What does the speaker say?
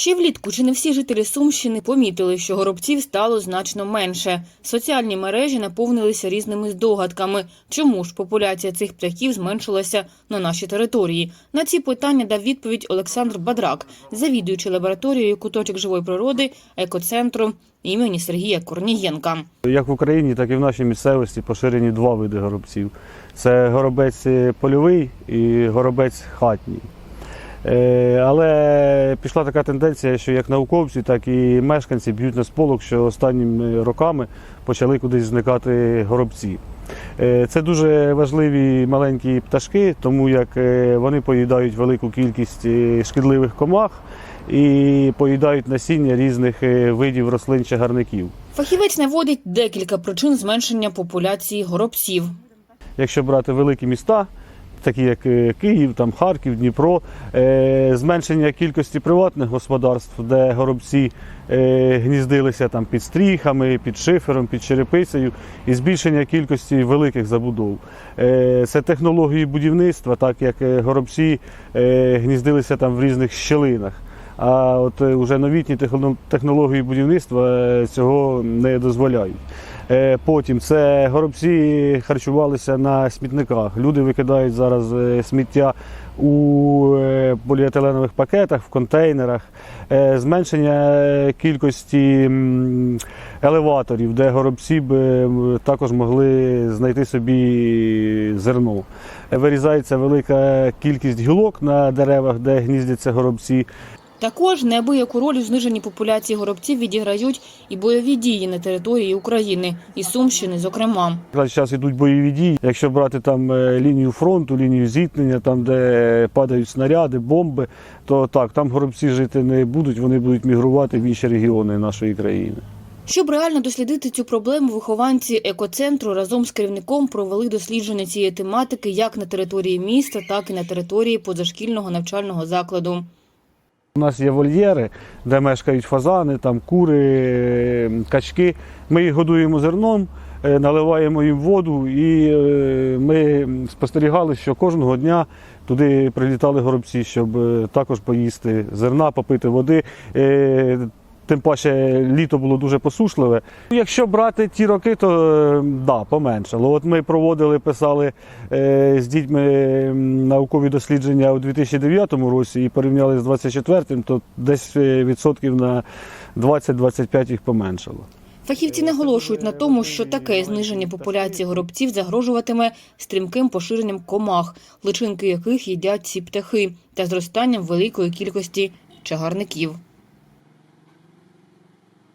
Ще влітку чи не всі жителі Сумщини помітили, що горобців стало значно менше. Соціальні мережі наповнилися різними здогадками, чому ж популяція цих птахів зменшилася на нашій території. На ці питання дав відповідь Олександр Бадрак, завідуючий лабораторією куточок живої природи екоцентру імені Сергія Корнієнка. Як в Україні, так і в нашій місцевості поширені два види горобців: це горобець польовий і горобець хатній. Е, Але пішла така тенденція, що як науковці, так і мешканці б'ють на сполох, що останніми роками почали кудись зникати горобці. Е, Це дуже важливі маленькі пташки, тому як е, вони поїдають велику кількість е, шкідливих комах і поїдають насіння різних видів рослин чагарників. Фахівець наводить декілька причин зменшення популяції горобців. Якщо брати великі міста, такі як е, Київ, там Харків, Дніпро, е, зменшення кількості приватних господарств, де горобці е, гніздилися там під стріхами, під шифером, під черепицею, і збільшення кількості великих забудов. Це технології будівництва, так як горобці гніздилися там в різних щелинах. А от уже новітні технології будівництва цього не дозволяють. Е, Потім це горобці харчувалися на смітниках. Люди викидають зараз е, сміття у е, поліетиленових пакетах, в контейнерах. Зменшення кількості елеваторів, де горобці б також могли знайти собі зерно. Вирізається велика кількість гілок на деревах, де гніздяться горобці. Також неабияку роль у зниженні популяції горобців відіграють і бойові дії на території України, і Сумщини, зокрема. Зараз йдуть бойові дії. Якщо брати там е, лінію фронту, лінію зіткнення, там де падають снаряди, бомби, то так, там горобці жити не будуть, вони будуть мігрувати в інші регіони нашої країни. Щоб реально дослідити цю проблему, вихованці екоцентру разом з керівником провели дослідження цієї тематики як на території міста, так і на території позашкільного навчального закладу. У нас є вольєри, де мешкають фазани, там кури, е, качки. Ми їх годуємо зерном, е, наливаємо їм воду, і е, ми спостерігали, що кожного дня туди прилітали горобці, щоб е, також поїсти зерна, попити води. Тим паче літо було дуже посушливе. Якщо брати ті роки, то е, да, поменшало. От ми проводили, писали е, з дітьми наукові дослідження у 2009 році і порівняли з 24-м, то десь е, відсотків на 20-25 їх поменшало. Фахівці наголошують на тому, що таке зниження популяції горобців загрожуватиме стрімким поширенням комах, личинки яких їдять ці птахи, та зростанням великої кількості чагарників.